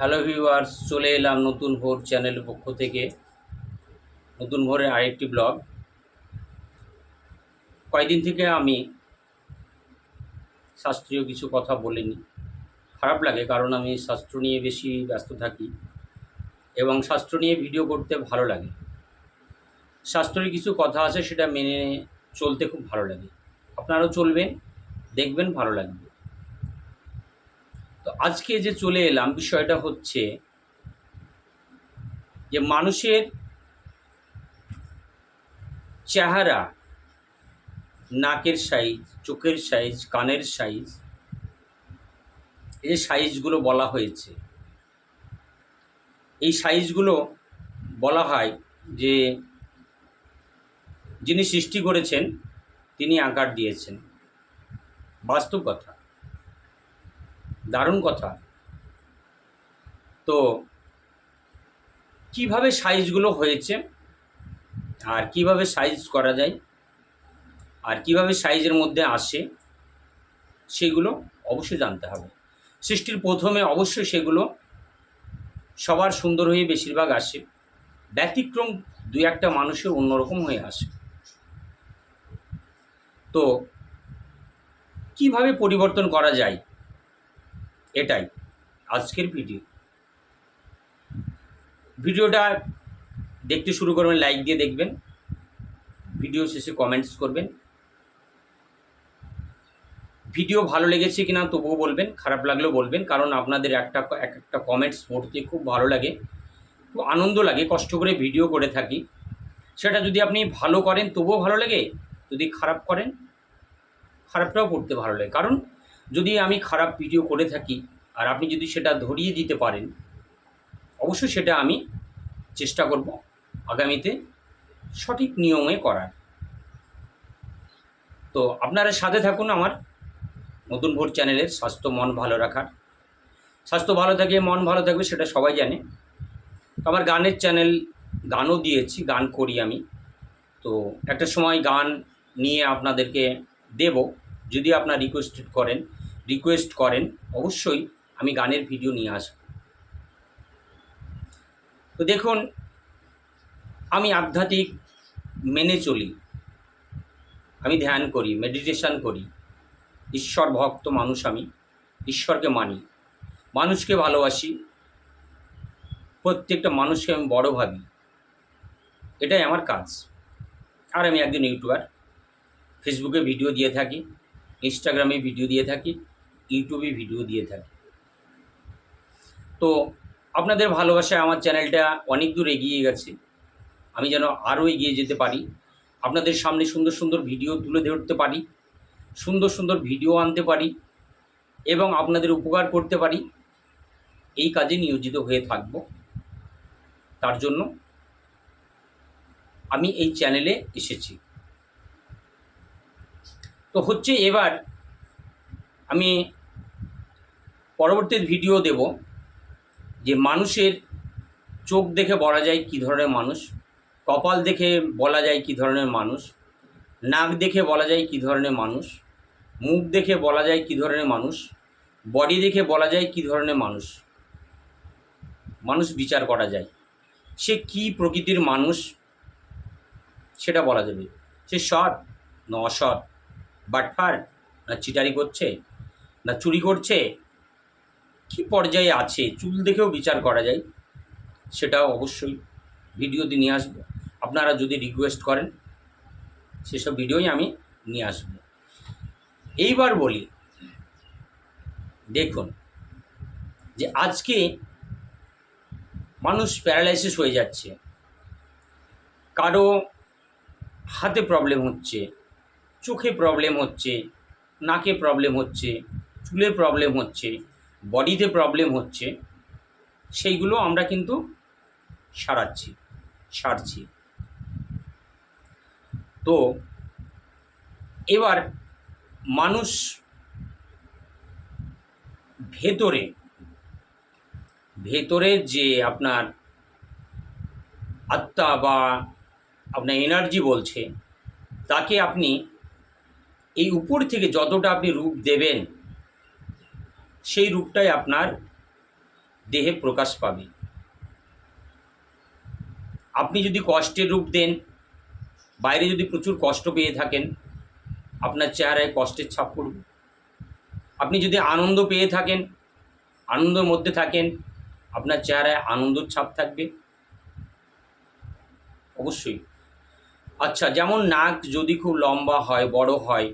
Hello viewers, চলে এলাম নতুন ভোর চ্যানেলের পক্ষ থেকে। নতুন ভোরের আরেকটি ব্লগ। কয়েকদিন থেকে আমি শাস্ত্রীয় কিছু কথা বলিনি। খারাপ লাগে, কারণ আমি শাস্ত্র নিয়ে বেশি ব্যস্ত থাকি এবং শাস্ত্র নিয়ে ভিডিও করতে ভালো লাগে। শাস্ত্রের কিছু কথা আছে সেটা মেনে চলতে খুব ভালো লাগে। আপনারাও চলবেন দেখবেন ভালো লাগবে। তো আজকে যে চলে এলাম, বিষয়টা হচ্ছে যে মানুষের চেহারা নাকের সাইজ চোখের সাইজ কানের সাইজ এই সাইজগুলো বলা হয়েছে। এই সাইজগুলো বলা হয় যে যিনি সৃষ্টি করেছেন, তিনি আকার দিয়েছেন। বাস্তব কথা। দারুণ কথা। তো কীভাবে সাইজগুলো হয়েছে? আর কীভাবে সাইজ করা যায়? আর কীভাবে সাইজের মধ্যে আসে? সেগুলো অবশ্যই জানতে হবে। সৃষ্টির প্রথমে অবশ্যই সেগুলো সবার সুন্দর হয়ে বেশিরভাগ আসে। ব্যতিক্রম দুই একটা মানুষের অন্যরকম হয়ে আসে। তো কীভাবে পরিবর্তন করা যায়? এটাই আজকের ভিডিও। ভিডিওটা দেখতে শুরু করবেন লাইক দিয়ে দেখবেন ভিডিও শেষে কমেন্টস করবেন। ভিডিও ভালো লেগেছে কিনা তবুও বলবেন, খারাপ লাগলেও বলবেন, কারণ আপনাদের একটা, এক একটা কমেন্টস পড়তে খুব ভালো লাগে, খুব আনন্দ লাগে, কষ্ট করে ভিডিও করে থাকি। সেটা যদি আপনি ভালো করেন তবুও ভালো লাগে, যদি খারাপ করেন, খারাপটাও পড়তে ভালো লাগে। কারণ যদি আমি খারাপ ভিডিও করে থাকি আর আপনি যদি সেটা ধরিয়ে দিতে পারেন, অবশ্যই সেটা আমি চেষ্টা করব আগামীতে সঠিক নিয়মে করার। তো আপনারা সাথে থাকুন আমার নতুন ভোর চ্যানেলের স্বাস্থ্য, মন ভালো রাখার। স্বাস্থ্য ভালো থাকে, মন ভালো থাকবে সেটা সবাই জানে। তো আমার গানের চ্যানেল গানও দিয়েছি, গান করি আমি। তো একটা সময় গান নিয়ে আপনাদেরকে দেব, যদি আপনার রিকোয়েস্ট করেন। রিকোয়েস্ট করেন, অবশ্যই আমি গানের ভিডিও নিয়ে আসব। তো দেখুন, আমি আধ্যাত্মিক মেনে চলি। আমি ধ্যান করি মেডিটেশন করি। ঈশ্বর ভক্ত মানুষ আমি, ঈশ্বরকে মানি। মানুষকে ভালোবাসি, প্রত্যেকটা মানুষকে আমি বড় ভাবি। এটাই আমার কাজ। আর আমি একজন ইউটিউবার ফেসবুকে ভিডিও দিয়ে থাকি ইনস্টাগ্রামে ভিডিও দিয়ে থাকি ইউটিউবে ভিডিও দিয়ে থাকি। তো আপনাদের ভালোবাসায় আমার চ্যানেলটা অনেক দূর এগিয়ে গেছে। আমি যেন আরও এগিয়ে যেতে পারি। আপনাদের সামনে সুন্দর সুন্দর ভিডিও তুলে ধরতে পারি। সুন্দর সুন্দর ভিডিও আনতে পারি এবং আপনাদের উপকার করতে পারি। এই কাজে নিয়োজিত হয়ে থাকব। তার জন্য আমি এই চ্যানেলে এসেছি। তো হচ্ছে এবার আমি পরবর্তী ভিডিও দেব যে মানুষের চোখ দেখে বলা যায় কী ধরনের মানুষ, কপাল দেখে বলা যায় কী ধরনের মানুষ, নাক দেখে বলা যায় কী ধরনের মানুষ, মুখ দেখে বলা যায় কী ধরনের মানুষ বডি দেখে বলা যায় কী ধরনের মানুষ মানুষ বিচার করা যায়। সে কি প্রকৃতির মানুষ সেটা বলা যাবে। সে সৎ না অসৎ? বাটফার না চিটারি করছে, না চুরি করছে কি পর্যায়ে আছে? চুল দেখেও বিচার করা যায়। সেটা অবশ্যই ভিডিওতে নিয়ে আসব। আপনারা যদি রিকোয়েস্ট করেন, সেসব ভিডিওই আমি নিয়ে আসব। এইবার বলি, দেখুন, যে আজকে মানুষ প্যারালাইসিস হয়ে যাচ্ছে। কারও হাতে প্রবলেম হচ্ছে, চোখে প্রবলেম হচ্ছে, নাকে প্রবলেম হচ্ছে, চুলে প্রবলেম হচ্ছে বডিতে প্রবলেম হচ্ছে, সেইগুলো আমরা কিন্তু সারাচ্ছি, সারছি। তো এবার মানুষ ভেতরে ভেতরে যে আপনার আত্মা বা আপনার এনার্জি বলছে, তাকে আপনি এই উপর থেকে যতটা আপনি রূপ দেবেন সেই রূপটাই আপনার দেহে প্রকাশ পাবে। আপনি যদি কষ্টের রূপ দেন, বাইরে যদি প্রচুর কষ্ট পেয়ে থাকেন, আপনার চেহারায় কষ্টের ছাপ পড়বে। আপনি যদি আনন্দ পেয়ে থাকেন, আনন্দের মধ্যে থাকেন, আপনার চেহারায় আনন্দর ছাপ থাকবে। অবশ্যই। আচ্ছা যেমন নাক যদি খুব লম্বা হয়, বড় হয়,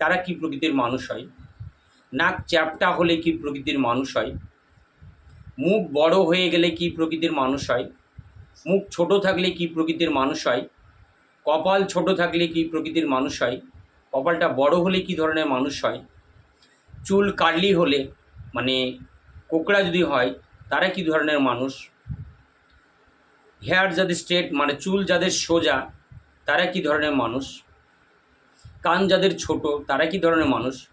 তারা কি প্রকৃতির মানুষ হয়? নাক চ্যাপটা হলে কি প্রকৃতির মানুষ হয়? মুখ বড় হয়ে গেলে কি প্রকৃতির মানুষ হয়? মুখ ছোট থাকলে কি প্রকৃতির মানুষ হয়? কপাল ছোট থাকলে কি প্রকৃতির মানুষ হয়? কপালটা বড় হলে কি ধরনের মানুষ হয়? চুল কার্লি হলে মানে কোকড়া যদি হয়, তারা কি ধরনের মানুষ? হেয়ার যাদের স্ট্রেট মানে চুল যাদের সোজা, তারা কি ধরনের মানুষ? কান যাদের ছোট, তারা কি ধরনের মানুষ?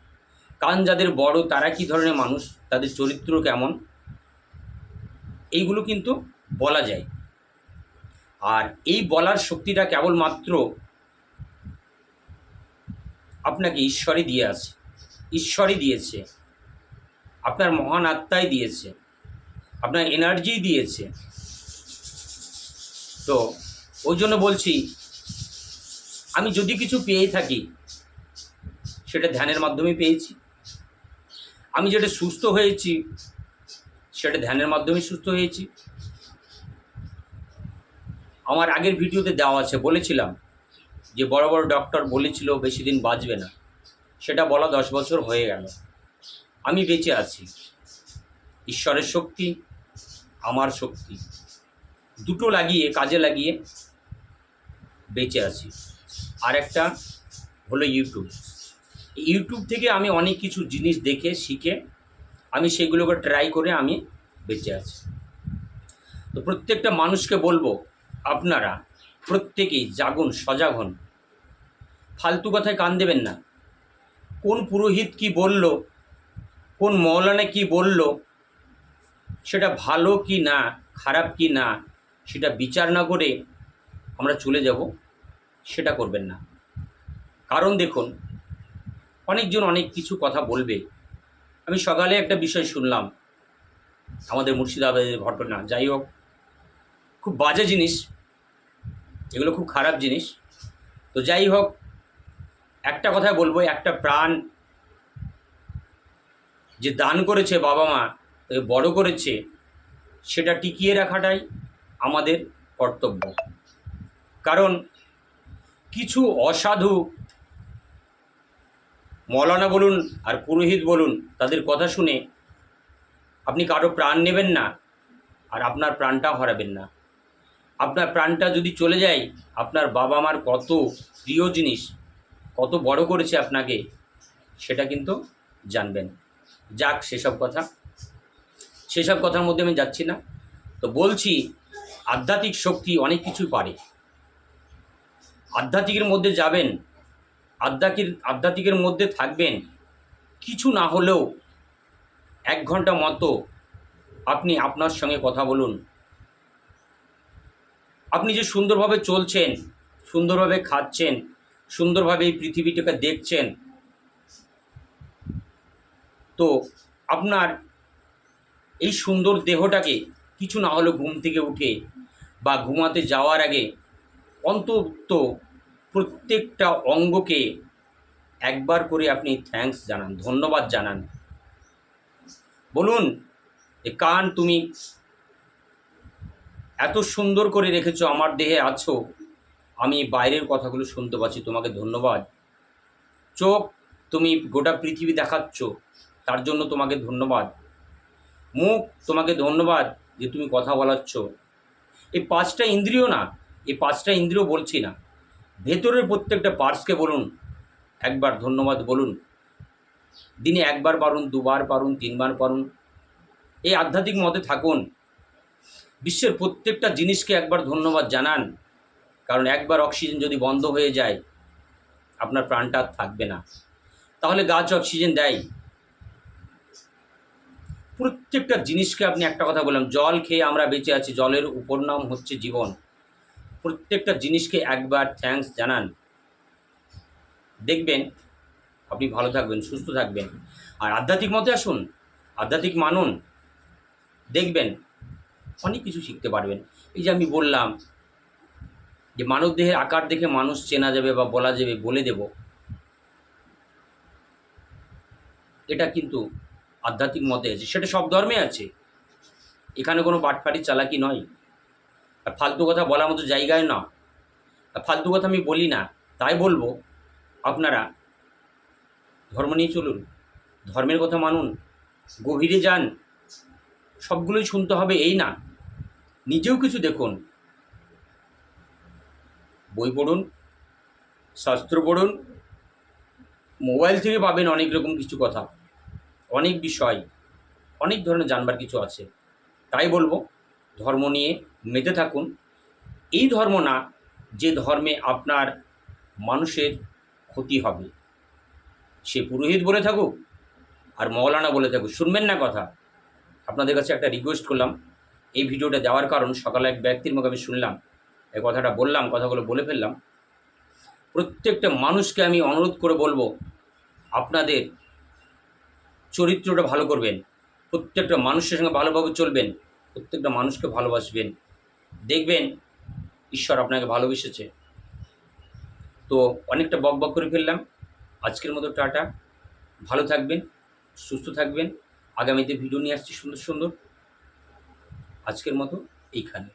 কান যাদের বড়, তারা কি ধরনের মানুষ? তাদের চরিত্র কেমন? এইগুলো কিন্তু বলা যায়। আর এই বলার শক্তিটা কেবলমাত্র আপনাকে ঈশ্বরই দিয়ে আছে। ঈশ্বরই দিয়েছে। আপনার মহান আত্মাই দিয়েছে। আপনার এনার্জি দিয়েছে। তো ওই জন্য বলছি, আমি যদি কিছু পেয়ে থাকি, সেটা ধ্যানের মাধ্যমে পেয়েছি। আমি যেটা সুস্থ হয়েছি, সেটা ধ্যানের মাধ্যমে সুস্থ হয়েছি। আমার আগের ভিডিওতে দেওয়া আছে, বলেছিলাম যে বড় বড় ডক্টর বলেছিল বেশি দিন বাঁচবে না। সেটা বলা দশ বছর হয়ে গেল। আমি বেঁচে আছি। ঈশ্বরের শক্তি, আমার শক্তি। দুটো লাগিয়ে, কাজে লাগিয়ে বেঁচে আছি। আর একটা হলো ইউটিউব ইউটিউব থেকে আমি অনেক কিছু জিনিস দেখে, শিখে আমি সেগুলোকে ট্রাই করে আমি বেঁচে আছি। তো প্রত্যেকটা মানুষকে বলব, আপনারা প্রত্যেকেই জাগুন, সজাগ হন। ফালতু কথায় কান দেবেন না। কোন পুরোহিত কি বলল, কোন মৌলানা কি বলল, সেটা ভালো কি না, খারাপ কি না, সেটা বিচার না করে আমরা চলে যাব, সেটা করবেন না। কারণ দেখুন অনেকজন অনেক কিছু কথা বলবে। আমি সকালে একটা বিষয় শুনলাম। আমাদের মুর্শিদাবাদের ঘটনা, যাই হোক, খুব বাজে জিনিস। এগুলো খুব খারাপ জিনিস। তো যাই হোক, একটা কথা বলব, একটা প্রাণ যে দান করেছে বাবা মা, তাকে বড় করেছে, সেটা টিকিয়ে রাখাটাই আমাদের কর্তব্য। কারণ কিছু অসাধু মৌলানা বলুন আর পুরোহিত বলুন, তাদের কথা শুনে আপনি কারও প্রাণ নেবেন না আর আপনার প্রাণটাও হারাবেন না। আপনার প্রাণটা যদি চলে যায়, আপনার বাবা মার কত প্রিয় জিনিস, কত বড় করেছে আপনাকে, সেটা কিন্তু জানবেন। যাক, সেসব কথা। সেসব কথার মধ্যে আমি যাচ্ছি না। তো বলছি, আধ্যাত্মিক শক্তি অনেক কিছু পারে। আধ্যাত্মিকের মধ্যে যাবেন আধ্যাত্মিক, আধ্যাত্মিকের মধ্যে থাকবেন, কিছু না হলেও এক ঘণ্টা মতো আপনি আপনার সঙ্গে কথা বলুন। আপনি যে সুন্দরভাবে চলছেন, সুন্দরভাবে খাচ্ছেন, সুন্দরভাবে এই পৃথিবীটাকে দেখছেন, তো আপনার এই সুন্দর দেহটাকে কিছু না হলেও ঘুম থেকে উঠে বা ঘুমাতে যাওয়ার আগে অন্তত প্রত্যেকটা অঙ্গকে একবার করে আপনি থ্যাঙ্কস জানান, ধন্যবাদ জানান। বলুন, এ কান তুমি এত সুন্দর করে রেখেছো, আমার দেহে আছো, আমি বাইরের কথাগুলো শুনতে পাচ্ছি, তোমাকে ধন্যবাদ। চোখ তুমি গোটা পৃথিবী দেখাচ্ছ, তার জন্য তোমাকে ধন্যবাদ। মুখ তোমাকে ধন্যবাদ যে তুমি কথা বলাচ্ছ। এই পাঁচটা ইন্দ্রিয় না এই পাঁচটা ইন্দ্রিয় বলছি না। ভেতরের প্রত্যেকটা পার্টসকে বলুন, একবার ধন্যবাদ বলুন, দিনে একবার পারুন, দুবার পারুন, তিনবার পারুন, এই আধ্যাত্মিক মতে থাকুন। বিশ্বের প্রত্যেকটা জিনিসকে একবার ধন্যবাদ জানান, কারণ একবার অক্সিজেন যদি বন্ধ হয়ে যায়, আপনার প্রাণটা আর থাকবে না। তাহলে গাছ অক্সিজেন দেয়। প্রত্যেকটা জিনিসকে আপনি একটা কথা বললাম, জল খেয়ে আমরা বেঁচে আছি, জলের উপর নাম হচ্ছে জীবন। প্রত্যেকটা জিনিসকে একবার থ্যাঙ্কস জানান। দেখবেন, আপনি ভালো থাকবেন, সুস্থ থাকবেন। আর আধ্যাত্মিক মতে আসুন, আধ্যাত্মিক মানুন। দেখবেন, অনেক কিছু শিখতে পারবেন। এই যে আমি বললাম যে মানবদেহের আকার দেখে মানুষ চেনা যাবে বা বলা যাবে, বলে দেব। এটা কিন্তু আধ্যাত্মিক মতে আছে। সেটা সব ধর্মে আছে। এখানে কোনো বাটপাড়ি চালাকি নয়। আর ফালতু কথা বলার মতো জায়গায় না। আর ফালতু কথা আমি বলি না, তাই বলব, আপনারা ধর্ম নিয়ে চলুন, ধর্মের কথা মানুন, গভীরে যান, সবগুলোই শুনতে হবে, এই না। নিজেও কিছু দেখুন, বই পড়ুন, শাস্ত্র পড়ুন, মোবাইল থেকে পাবেন অনেক রকম কিছু কথা, অনেক বিষয়, অনেক ধরনের জানবার কিছু আছে, তাই বলব। ধর্ম নিয়ে মেতে থাকুন। এই ধর্ম না যে ধর্মে আপনার মানুষের ক্ষতি হবে। সে পুরোহিত বলে থাকুক আর মৌলানা বলে থাকুক, শুনবেন না কথা। আপনাদের কাছে একটা রিকোয়েস্ট করলাম। এই ভিডিওটা দেওয়ার কারণ সকালে এক ব্যক্তির মুখে আমি শুনলাম, এই কথাটা বললাম, কথাগুলো বলে ফেললাম। প্রত্যেকটা মানুষকে আমি অনুরোধ করে বলব, আপনাদের চরিত্রটা ভালো করবেন। প্রত্যেকটা মানুষের সঙ্গে ভালোভাবে চলবেন। প্রত্যেকটা মানুষকে ভালোবাসবেন। দেখবেন ঈশ্বর আপনাকে ভালোবেসেছে। তো অনেকটা বক বক করে ফেললাম। আজকের মতো টাটা। ভালো থাকবেন, সুস্থ থাকবেন। আগামীতে ভিডিও নিয়ে আসছি সুন্দর সুন্দর। আজকের মতো এইখানে।